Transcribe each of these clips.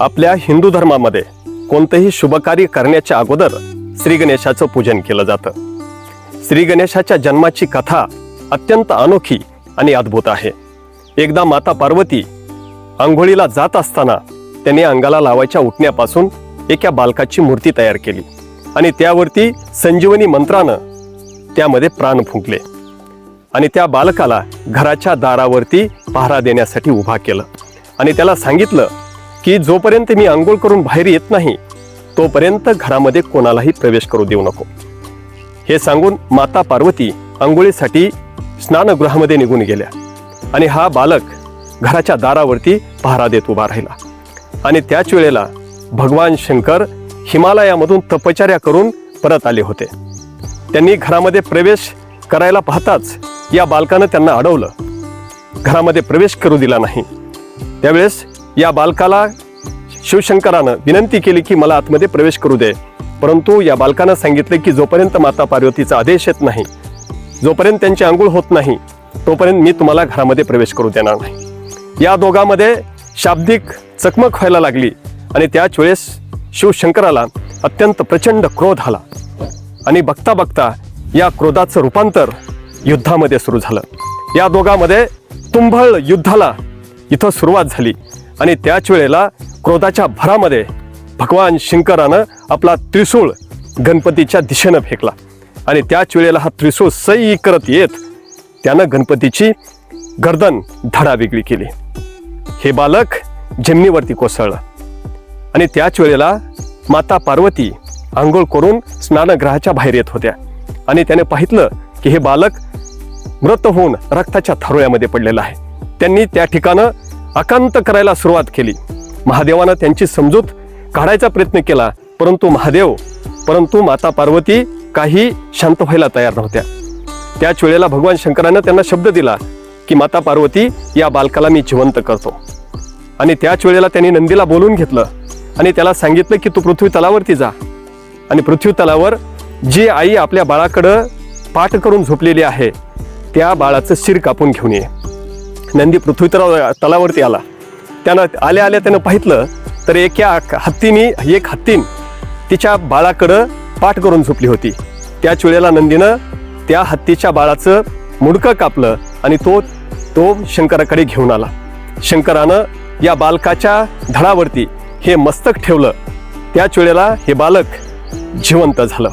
आपल्या हिंदू धर्मामध्ये कोणतंही शुभकार्य करण्याच्या अगोदर श्री गणेशाचं पूजन केलं जातं. श्री गणेशाच्या जन्माची कथा अत्यंत अनोखी आणि अद्भुत आहे. एकदा माता पार्वती आंघोळीला जात असताना त्यांनी अंगाला लावायच्या उठण्यापासून एका बालकाची मूर्ती तयार केली आणि त्यावरती संजीवनी मंत्रानं त्यामध्ये प्राण फुंकले आणि त्या बालकाला घराच्या दारावरती पहारा देण्यासाठी उभा केलं आणि त्याला सांगितलं की जोपर्यंत मी आंघोळ करून बाहेर येत नाही तोपर्यंत घरामध्ये कोणालाही प्रवेश करू देऊ नको. हे सांगून माता पार्वती आंघोळीसाठी स्नानगृहामध्ये निघून गेल्या आणि हा बालक घराच्या दारावरती पहारा देत उभा राहिला. आणि त्याच वेळेला भगवान शंकर हिमालयामधून तपचार्या करून परत आले होते. त्यांनी घरामध्ये प्रवेश करायला पाहताच या बालकानं त्यांना अडवलं. घरामध्ये प्रवेश करू दिला नाही. त्यावेळेस या बालकाला शिवशंकरानं विनंती केली की मला आतमध्ये प्रवेश करू दे. परंतु या बालकानं सांगितले की जोपर्यंत माता पार्वतीचा आदेश येत नाही जोपर्यंत त्यांची आंघोळ होत नाही तोपर्यंत मी तुम्हाला घरामध्ये प्रवेश करू देणार नाही. या दोघांमध्ये शाब्दिक चकमक व्हायला लागली आणि त्याच वेळेस शिवशंकराला अत्यंत प्रचंड क्रोध आला. आणि बघता बघता या क्रोधाचं रूपांतर युद्धामध्ये सुरू झालं. या दोघांमध्ये तुंबळ युद्धाला इथं सुरुवात झाली. आणि त्याच वेळेला क्रोधाच्या भरामध्ये भगवान शंकरानं आपला त्रिशूळ गणपतीच्या दिशेनं फेकला. आणि त्याच वेळेला हा त्रिशूळ सई करत येत त्यानं गणपतीची गर्दन धडा वेगळी केली. हे बालक जमिनीवरती कोसळलं. आणि त्याच वेळेला माता पार्वती आंघोळ करून स्नानगृहाच्या बाहेर येत होत्या. आणि त्याने पाहितलं की हे बालक मृत होऊन रक्ताच्या थारोळ्यामध्ये पडलेलं आहे. त्यांनी त्या ठिकाणं अकांत करायला सुरुवात केली. महादेवानं त्यांची समजूत काढायचा प्रयत्न केला परंतु महादेव परंतु माता पार्वती काही शांत व्हायला तयार नव्हत्या. त्याच वेळेला भगवान शंकरानं त्यांना शब्द दिला की माता पार्वती या बालकाला मी जिवंत करतो. आणि त्याच वेळेला त्यांनी नंदीला बोलून घेतलं आणि त्याला सांगितलं की तू पृथ्वी तलावरती जा. आणि पृथ्वी तलावर जी आई आपल्या बाळाकडं पाठ करून झोपलेली आहे त्या बाळाचं शिर कापून घेऊन ये. नंदी पृथ्वीतराव तलावरती आला. त्यानं आल्या आल्या त्यानं पाहितलं तर एका हत्तीने एक हत्तीन तिच्या बाळाकडं पाठ करून झोपली होती. त्याच वेळेला नंदीनं त्या हत्तीच्या बाळाचं मुडकं कापलं आणि तो तो शंकराकडे घेऊन आला. शंकरानं या बालकाच्या धडावरती हे मस्तक ठेवलं. त्याच वेळेला हे बालक जिवंत झालं.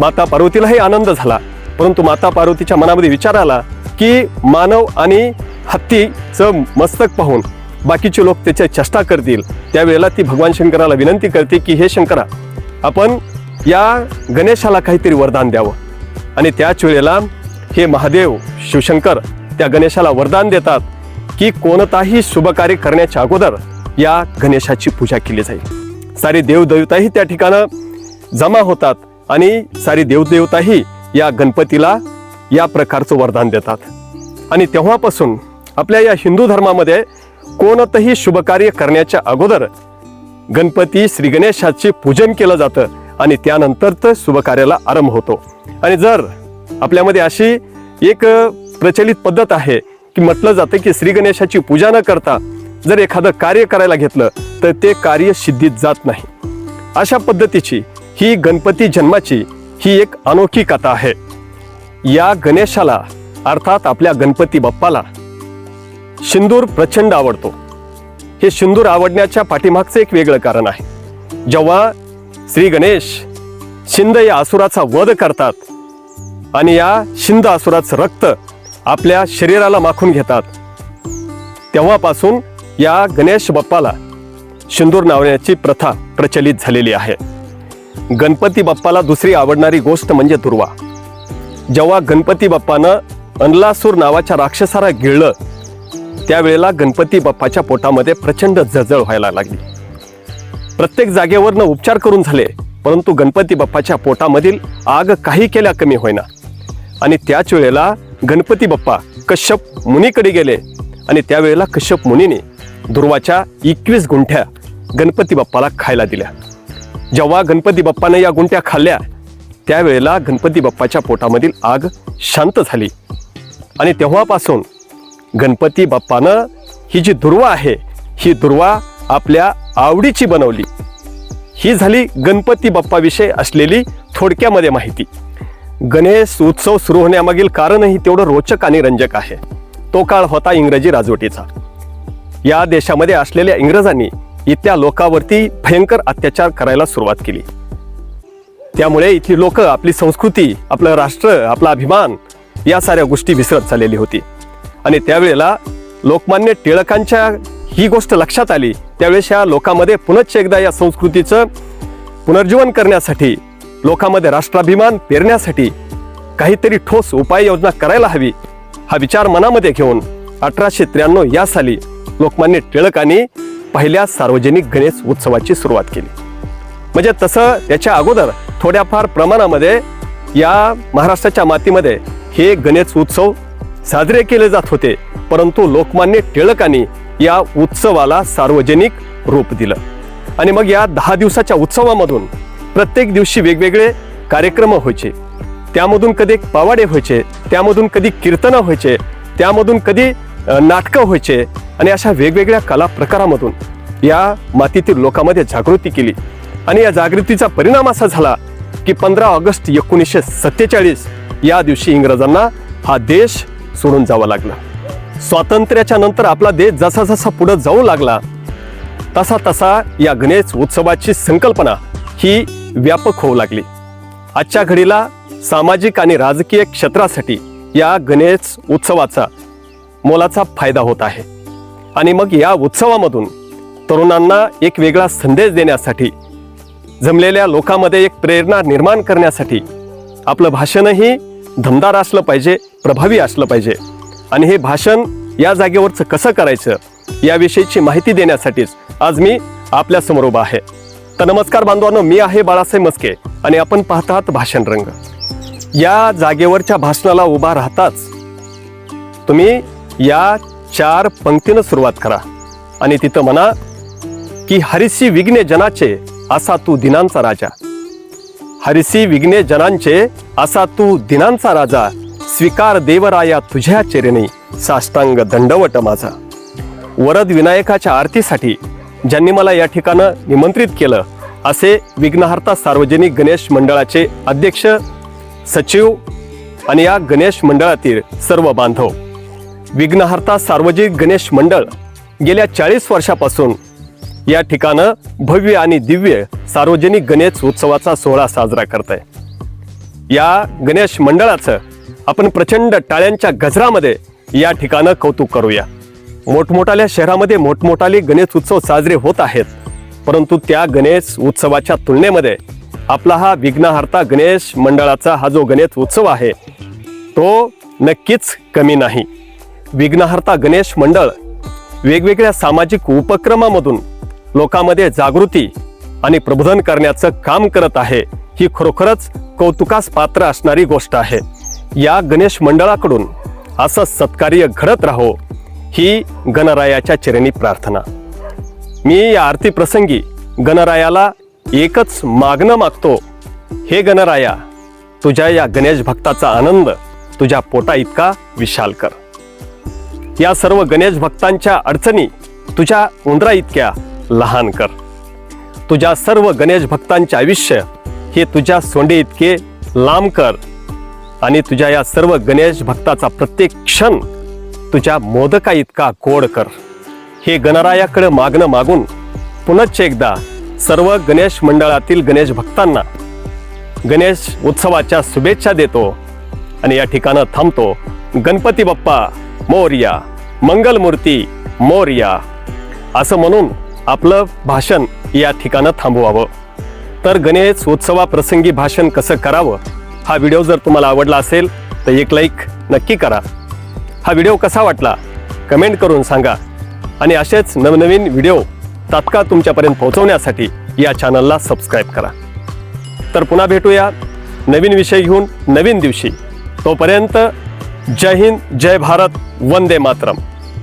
माता पार्वतीलाही आनंद झाला परंतु माता पार्वतीच्या मनामध्ये विचार आला की मानव आणि हत्तीचं मस्तक पाहून बाकीचे लोक त्याच्या चेष्टा करतील. त्यावेळेला ती भगवान शंकराला विनंती करते की हे शंकरा आपण या गणेशाला काहीतरी वरदान द्यावं. आणि त्याच वेळेला हे महादेव शिवशंकर त्या गणेशाला वरदान देतात की कोणताही शुभकार्य करण्याच्या अगोदर या गणेशाची पूजा केली जाईल. सारी देवदेवताही त्या ठिकाणं जमा होतात आणि सारी देवदेवताही या गणपतीला या प्रकारचं वरदान देतात. आणि तेव्हापासून आपल्या या हिंदू धर्मामध्ये कोणतंही शुभकार्य करण्याच्या अगोदर गणपती श्री गणेशाचे पूजन केलं जातं आणि त्यानंतर तर शुभकार्याला आरंभ होतो. आणि जर आपल्यामध्ये अशी एक प्रचलित पद्धत आहे की म्हटलं जातं की श्री गणेशाची पूजा न करता जर एखादं कार्य करायला घेतलं तर ते कार्य सिद्धीत जात नाही. अशा पद्धतीची ही गणपती जन्माची ही एक अनोखी कथा आहे. या गणेशाला अर्थात आपल्या गणपती बाप्पाला शिंदूर प्रचंड आवडतो. हे शिंदूर आवडण्याच्या पाठीमागचं एक वेगळं कारण आहे. जेव्हा श्री गणेश शिंद या असुराचा वध करतात आणि या शिंद असुराचं रक्त आपल्या शरीराला माखून घेतात तेव्हापासून या गणेश बाप्पाला शिंदूर नावण्याची प्रथा प्रचलित झालेली आहे. गणपती बाप्पाला दुसरी आवडणारी गोष्ट म्हणजे दुर्वा. जेव्हा गणपती बाप्पानं अनलासूर नावाच्या राक्षसाला गिळलं त्यावेळेला गणपती बाप्पाच्या पोटामध्ये प्रचंड जळजळ व्हायला लागली. प्रत्येक जागेवरनं उपचार करून झाले परंतु गणपती बाप्पाच्या पोटामधील आग काही केल्या कमी होईना. आणि त्याच वेळेला गणपती बाप्पा कश्यप मुनीकडे गेले आणि त्यावेळेला कश्यप मुनीने दुर्वाच्या एकवीस गुंठ्या गणपती बाप्पाला खायला दिल्या. जेव्हा गणपती बाप्पाने या गुंट्या खाल्ल्या त्यावेळेला गणपती बाप्पाच्या पोटामधील आग शांत झाली. आणि तेव्हापासून गणपती बाप्पानं ही जी दुर्वा आहे ही दुर्वा आपल्या आवडीची बनवली. ही झाली गणपती बाप्पाविषयी असलेली थोडक्यामध्ये माहिती. गणेश उत्सव सुरू होण्यामागील कारणही तेवढं रोचक आणि रंजक आहे. तो काळ होता इंग्रजी राजवटीचा. या देशामध्ये असलेल्या इंग्रजांनी इथल्या लोकावरती भयंकर अत्याचार करायला सुरुवात केली. त्यामुळे इथली लोक आपली संस्कृती आपलं राष्ट्र आपला अभिमान या साऱ्या गोष्टी विसरत चाललेली होती. आणि त्यावेळेला लोकमान्य टिळकांच्या ही गोष्ट लक्षात आली. त्यावेळेस या लोकांमध्ये पुनश्च एकदा या संस्कृतीचं पुनर्जीवन करण्यासाठी लोकांमध्ये राष्ट्राभिमान पेरण्यासाठी काहीतरी ठोस उपाययोजना करायला हवी हा विचार मनामध्ये घेऊन अठराशे त्र्याण्णव या साली लोकमान्य टिळकांनी पहिल्या सार्वजनिक गणेश उत्सवाची सुरुवात केली. म्हणजे तसं त्याच्या अगोदर थोड्याफार प्रमाणामध्ये या महाराष्ट्राच्या मातीमध्ये हे गणेश उत्सव साजरे केले जात होते. परंतु लोकमान्य टिळकांनी या उत्सवाला सार्वजनिक रूप दिलं. आणि मग या दहा दिवसाच्या उत्सवामधून प्रत्येक दिवशी वेगवेगळे कार्यक्रम व्हायचे. त्यामधून कधी पावाडे व्हायचे त्यामधून कधी कीर्तनं व्हायचे त्यामधून कधी नाटकं व्हायचे आणि अशा वेगवेगळ्या कला प्रकारामधून या मातीतील लोकांमध्ये जागृती केली. आणि या जागृतीचा परिणाम असा झाला की पंधरा ऑगस्ट एकोणीसशे सत्तेचाळीस या दिवशी इंग्रजांना हा देश सोडून जावा लागला. स्वातंत्र्याच्या नंतर आपला देश जसा जसा पुढे जाऊ लागला तसा तसा या गणेश उत्सवाची संकल्पना ही व्यापक होऊ लागली. आजच्या घडीला सामाजिक आणि राजकीय क्षेत्रासाठी या गणेश उत्सवाचा मोलाचा फायदा होत आहे. आणि मग या उत्सवामधून तरुणांना एक वेगळा संदेश देण्यासाठी जमलेल्या लोकांमध्ये एक प्रेरणा निर्माण करण्यासाठी आपलं भाषणही धमदार असलं पाहिजे प्रभावी असलं पाहिजे. आणि हे भाषण या जागेवरचं कसं करायचं याविषयीची माहिती देण्यासाठीच आज मी आपल्यासमोर उभा आहे. तर नमस्कार बांधवांनो मी आहे बाळासाहेब मस्के आणि आपण पाहतात भाषण रंग. या जागेवरच्या भाषणाला उभा राहताच तुम्ही या चार पंक्तीनं सुरुवात करा. आणि तिथं म्हणा की हरिसी विघ्ने जनाचे असा तू दिनांचा राजा. हरिसी विघ्ने जनांचे असा तू दिनांचा राजा. स्वीकार देवराया तुझ्या चेरेने साष्टांग दंडवट माझा. वरद विनायकाच्या आरतीसाठी ज्यांनी मला या ठिकाणं निमंत्रित केलं असे विघ्नहर्ता सार्वजनिक गणेश मंडळाचे अध्यक्ष सचिव आणि या गणेश मंडळातील सर्व बांधव. विघ्नहर्ता सार्वजनिक गणेश मंडळ गेल्या चाळीस वर्षापासून या ठिकाणं भव्य आणि दिव्य सार्वजनिक गणेश उत्सवाचा सोहळा साजरा करत आहे या गणेश मंडळाचं आपण प्रचंड टाळ्यांच्या गजरामध्ये या ठिकाणं कौतुक करूया. मोठमोठाल्या शहरामध्ये मोठमोठाले गणेश उत्सव साजरे होत आहेत. परंतु त्या गणेश उत्सवाच्या तुलनेमध्ये आपला हा विघ्नहार्ता गणेश मंडळाचा हा जो गणेश उत्सव आहे तो नक्कीच कमी नाही. विघ्नहर्ता गणेश मंडळ वेगवेगळ्या सामाजिक उपक्रमामधून लोकांमध्ये जागृती आणि प्रबोधन करण्याचं काम करत आहे ही खरोखरच कौतुकास पात्र असणारी गोष्ट आहे. या गणेश मंडळाकडून असं सत्कार्य घडत राहो ही गणरायाच्या चरणी प्रार्थना. मी या आरती प्रसंगी गणरायाला एकच मागणं मागतो हे गणराया तुझ्या या गणेश भक्ताचा आनंद तुझ्या पोटा इतका विशाल कर. या सर्व गणेश भक्तांच्या अडचणी तुझ्या उंदरा इतक्या लहान कर. तुझ्या सर्व गणेश भक्तांचे आयुष्य हे तुझ्या सोंडे इतके लांब कर आणि तुझ्या या सर्व गणेश भक्ताचा प्रत्येक क्षण तुझ्या मोदका इतका गोड कर. हे गणरायाकडे मागणं मागून पुनश्च एकदा सर्व गणेश मंडळातील गणेश भक्तांना गणेश उत्सवाच्या शुभेच्छा देतो आणि या ठिकाणं थांबतो गणपती बाप्पा मोर्या मंगलमूर्ती मोर्या. असं म्हणून आपलं भाषण या ठिकाणं थांबवावं. तर गणेश उत्सवाप्रसंगी भाषण कसं करावं हा व्हिडिओ जर तुम्हाला आवडला असेल तर एक लाईक नक्की करा. हा व्हिडिओ कसा वाटला कमेंट करून सांगा. आणि असेच नवनवीन व्हिडिओ तात्काळ तुमच्यापर्यंत पोहोचवण्यासाठी या चॅनलला सबस्क्राईब करा. तर पुन्हा भेटूया नवीन विषय घेऊन नवीन दिवशी. तोपर्यंत जय हिंद जय भारत वंदे मातरम.